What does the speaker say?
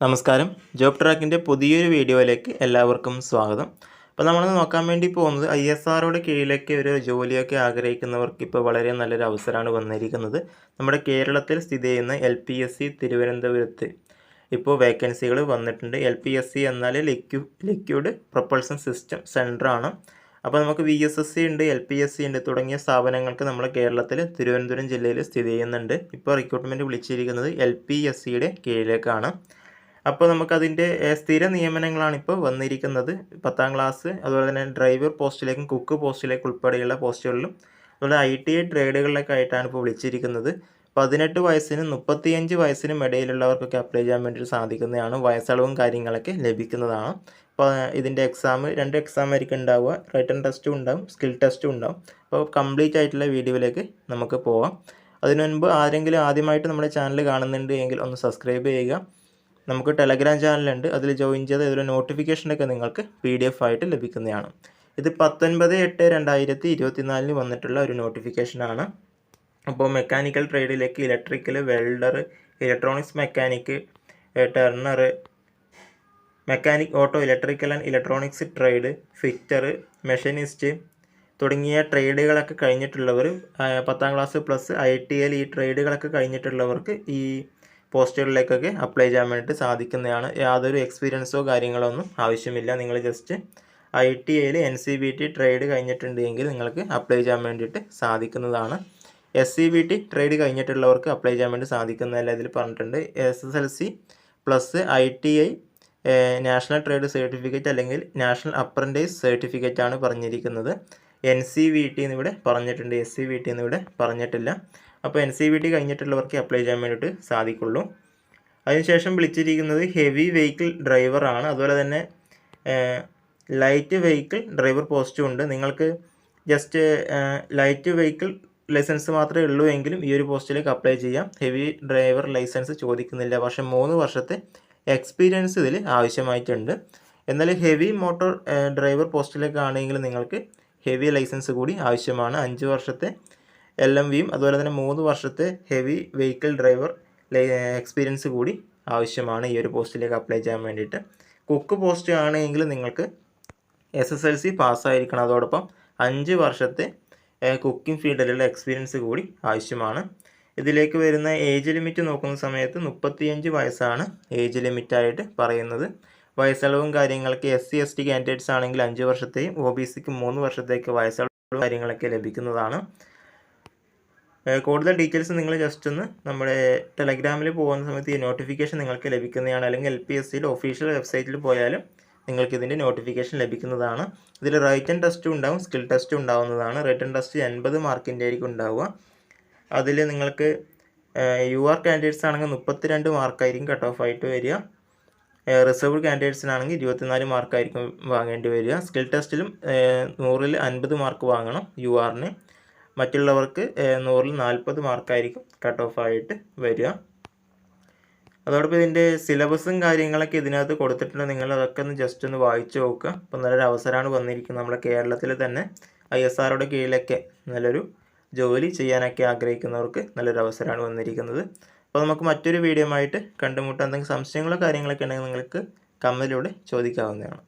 നമസ്കാരം. ജോബ് ട്രാക്കിന്റെ പുതിയൊരു വീഡിയോയിലേക്ക് എല്ലാവർക്കും സ്വാഗതം. അപ്പോൾ നമ്മൾ നോക്കാൻ വേണ്ടി പോകുന്നത് ഐ എസ് ആറോടെ കീഴിലേക്ക് ഒരു ജോലിയൊക്കെ ആഗ്രഹിക്കുന്നവർക്ക് ഇപ്പോൾ വളരെ നല്ലൊരു അവസരമാണ് വന്നിരിക്കുന്നത്. നമ്മുടെ കേരളത്തിൽ സ്ഥിതി ചെയ്യുന്ന എൽ പി എസ് സി തിരുവനന്തപുരത്ത് ഇപ്പോൾ വേക്കൻസികൾ വന്നിട്ടുണ്ട്. എൽ പി എസ് സി എന്നാൽ ലിക്യു ലിക്വിഡ് പ്രൊപ്പൾസൺ സിസ്റ്റം സെന്ററാണ് അപ്പോൾ നമുക്ക് വി എസ് എസ് സി ഉണ്ട് എൽ പി എസ് സി ഉണ്ട് തുടങ്ങിയ സ്ഥാപനങ്ങൾക്ക് നമ്മുടെ കേരളത്തിൽ തിരുവനന്തപുരം ജില്ലയിൽ സ്ഥിതി ചെയ്യുന്നുണ്ട്. ഇപ്പോൾ റിക്രൂട്ട്മെന്റ് വിളിച്ചിരിക്കുന്നത് എൽ പി എസ് സിയുടെ കീഴിലേക്കാണ്. അപ്പോൾ നമുക്കതിന്റെ സ്ഥിര നിയമനങ്ങളാണ് ഇപ്പോൾ വന്നിരിക്കുന്നത്. പത്താം ക്ലാസ് അതുപോലെ തന്നെ ഡ്രൈവർ പോസ്റ്റിലേക്കും കുക്ക് പോസ്റ്റിലേക്കും ഉൾപ്പെടെയുള്ള പോസ്റ്റുകളിലും അതുപോലെ ഐ ടി ഐ ട്രേഡുകളിലൊക്കെ ആയിട്ടാണ് ഇപ്പോൾ വിളിച്ചിരിക്കുന്നത്. പതിനെട്ട് വയസ്സിനും മുപ്പത്തിയഞ്ച് വയസ്സിനും ഇടയിലുള്ളവർക്കൊക്കെ അപ്ലൈ ചെയ്യാൻ വേണ്ടിയിട്ട് സാധിക്കുന്നതാണ്. വയസ്സളവും കാര്യങ്ങളൊക്കെ ലഭിക്കുന്നതാണ്. അപ്പോൾ ഇതിന്റെ എക്സാം രണ്ട് എക്സാം ആയിരിക്കും ഉണ്ടാവുക. റിട്ടേൺ ടെസ്റ്റും ഉണ്ടാവും സ്കിൽ ടെസ്റ്റും ഉണ്ടാവും. അപ്പോൾ കംപ്ലീറ്റ് ആയിട്ടുള്ള വീഡിയോയിലേക്ക് നമുക്ക് പോവാം. അതിനു മുൻപ് ആരെങ്കിലും ആദ്യമായിട്ട് നമ്മുടെ ചാനൽ കാണുന്നുണ്ട് എങ്കിൽ ഒന്ന് സബ്സ്ക്രൈബ് ചെയ്യുക. നമുക്ക് ടെലഗ്രാം ചാനലുണ്ട് അതിൽ ജോയിൻ ചെയ്ത് ഇതിലെ നോട്ടിഫിക്കേഷനൊക്കെ നിങ്ങൾക്ക് പി ഡി എഫ് ആയിട്ട് ലഭിക്കുന്നതാണ്. ഇത് പത്തൊൻപത് എട്ട് രണ്ടായിരത്തി ഇരുപത്തിനാലിന് വന്നിട്ടുള്ള ഒരു നോട്ടിഫിക്കേഷനാണ് അപ്പോൾ mechanical ട്രേഡിലേക്ക് electrical welder electronics mechanic turner mechanic auto electrical and electronics trade fitter machinist തുടങ്ങിയ ട്രേഡുകളൊക്കെ കഴിഞ്ഞിട്ടുള്ളവർ പത്താം class plus I T L ഈ ട്രേഡുകളൊക്കെ കഴിഞ്ഞിട്ടുള്ളവർക്ക് ഈ പോസ്റ്റുകളിലേക്കൊക്കെ അപ്ലൈ ചെയ്യാൻ വേണ്ടിയിട്ട് സാധിക്കുന്നതാണ്. യാതൊരു എക്സ്പീരിയൻസോ കാര്യങ്ങളോ ഒന്നും ആവശ്യമില്ല. നിങ്ങൾ ജസ്റ്റ് ഐ ടി ഐയിൽ N C B T trade കഴിഞ്ഞിട്ടുണ്ടെങ്കിൽ നിങ്ങൾക്ക് അപ്ലൈ ചെയ്യാൻ വേണ്ടിയിട്ട് സാധിക്കുന്നതാണ്. S C B T trade കഴിഞ്ഞിട്ടുള്ളവർക്ക് apply ചെയ്യാൻ വേണ്ടി സാധിക്കുന്നതല്ല ഇതിൽ പറഞ്ഞിട്ടുണ്ട്. S S L C plus I T I national trade certificate അല്ലെങ്കിൽ നാഷണൽ അപ്രന്റൈസ് സർട്ടിഫിക്കറ്റ് ആണ് പറഞ്ഞിരിക്കുന്നത്. എൻ സി വി ടി എന്ന് ഇവിടെ പറഞ്ഞിട്ടുണ്ട്. എസ് സി വി ടി എന്ന് ഇവിടെ പറഞ്ഞിട്ടില്ല. അപ്പോൾ എൻ സി വി ടി കഴിഞ്ഞിട്ടുള്ളവർക്ക് അപ്ലൈ ചെയ്യാൻ വേണ്ടിയിട്ട് സാധിക്കുള്ളൂ. അതിനുശേഷം വിളിച്ചിരിക്കുന്നത് ഹെവി വെഹിക്കിൾ ഡ്രൈവറാണ് അതുപോലെ തന്നെ ലൈറ്റ് വെഹിക്കിൾ ഡ്രൈവർ പോസ്റ്റും ഉണ്ട്. നിങ്ങൾക്ക് ജസ്റ്റ് ലൈറ്റ് വെഹിക്കിൾ ലൈസൻസ് മാത്രമേ ഉള്ളൂ എങ്കിലും ഈ ഒരു പോസ്റ്റിലേക്ക് അപ്ലൈ ചെയ്യാം. ഹെവി ഡ്രൈവർ ലൈസൻസ് ചോദിക്കുന്നില്ല. പക്ഷേ മൂന്ന് വർഷത്തെ എക്സ്പീരിയൻസ് ഇതിൽ ആവശ്യമായിട്ടുണ്ട്. എന്നാൽ ഹെവി മോട്ടോർ ഡ്രൈവർ പോസ്റ്റിലേക്കാണെങ്കിൽ നിങ്ങൾക്ക് ഹെവി ലൈസൻസ് കൂടി ആവശ്യമാണ്. അഞ്ച് വർഷത്തെ എൽ എം വിയും അതുപോലെ തന്നെ മൂന്ന് വർഷത്തെ ഹെവി വെഹിക്കിൾ ഡ്രൈവർ എക്സ്പീരിയൻസ് കൂടി ആവശ്യമാണ് ഈ ഒരു പോസ്റ്റിലേക്ക് അപ്ലൈ ചെയ്യാൻ വേണ്ടിയിട്ട്. കുക്ക് പോസ്റ്റ് ആണെങ്കിൽ നിങ്ങൾക്ക് എസ് എസ് എൽ സി പാസ്സായിരിക്കണം അതോടൊപ്പം അഞ്ച് വർഷത്തെ കുക്കിംഗ് ഫീൽഡിലുള്ള എക്സ്പീരിയൻസ് കൂടി ആവശ്യമാണ്. ഇതിലേക്ക് വരുന്ന ഏജ് ലിമിറ്റ് നോക്കുന്ന സമയത്ത് മുപ്പത്തിയഞ്ച് വയസ്സാണ് ഏജ് ലിമിറ്റായിട്ട് പറയുന്നത്. വയസ്സളവും കാര്യങ്ങൾക്ക് S C S T candidates ആണെങ്കിൽ അഞ്ച് വർഷത്തെയും ഒ ബി സിക്ക് മൂന്ന് വർഷത്തേക്ക് വയസ്സളവും കാര്യങ്ങളൊക്കെ ലഭിക്കുന്നതാണ്. കൂടുതൽ ഡീറ്റെയിൽസ് നിങ്ങൾ ജസ്റ്റ് ഒന്ന് നമ്മുടെ ടെലഗ്രാമിൽ പോകുന്ന സമയത്ത് ഈ നോട്ടിഫിക്കേഷൻ നിങ്ങൾക്ക് ലഭിക്കുന്നതാണ്. അല്ലെങ്കിൽ എൽ പി എസ് സിയിൽ ഒഫീഷ്യൽ വെബ്സൈറ്റിൽ പോയാലും നിങ്ങൾക്ക് ഇതിന്റെ നോട്ടിഫിക്കേഷൻ ലഭിക്കുന്നതാണ്. ഇതിൽ റൈറ്റൺ ടെസ്റ്റും ഉണ്ടാവും സ്കിൽ ടെസ്റ്റും ഉണ്ടാവുന്നതാണ്. റൈറ്റൺ ടെസ്റ്റ് എൺപത് മാർക്കിന്റെ ആയിരിക്കും ഉണ്ടാവുക. അതിൽ നിങ്ങൾക്ക് യു ആർ കാൻഡിഡേറ്റ്സ് ആണെങ്കിൽ മുപ്പത്തിരണ്ട് മാർക്കായിരിക്കും കട്ട് ഓഫ് ആയിട്ട് വരിക. റിസർവ്ഡ് കാൻഡിഡേറ്റ്സിനാണെങ്കിൽ ഇരുപത്തിനാല് മാർക്കായിരിക്കും വാങ്ങേണ്ടി വരിക. സ്കിൽ ടെസ്റ്റിലും നൂറിൽ അൻപത് മാർക്ക് വാങ്ങണം യു ആറിന് മറ്റുള്ളവർക്ക് നൂറിൽ നാൽപ്പത് മാർക്കായിരിക്കും കട്ട് ഓഫ് ആയിട്ട് വരിക. അതോടൊപ്പം ഇതിന്റെ സിലബസും കാര്യങ്ങളൊക്കെ ഇതിനകത്ത് കൊടുത്തിട്ടുണ്ട്. നിങ്ങൾ അതൊക്കെ ഒന്ന് ജസ്റ്റ് ഒന്ന് വായിച്ചു നോക്കുക. അപ്പോൾ നല്ലൊരു അവസരമാണ് വന്നിരിക്കുന്നത് നമ്മുടെ കേരളത്തിൽ തന്നെ ഐ എസ് ആറുടെ കീഴിലൊക്കെ നല്ലൊരു ജോലി ചെയ്യാനൊക്കെ ആഗ്രഹിക്കുന്നവർക്ക് നല്ലൊരു അവസരമാണ് വന്നിരിക്കുന്നത്. അപ്പോൾ നമുക്ക് മറ്റൊരു വീഡിയോ ആയിട്ട് കണ്ടുമുട്ടാം. എന്തെങ്കിലും സംശയങ്ങളോ കാര്യങ്ങളൊക്കെ ഉണ്ടെങ്കിൽ നിങ്ങൾക്ക് കമ്മലിലൂടെ ചോദിക്കാവുന്നതാണ്.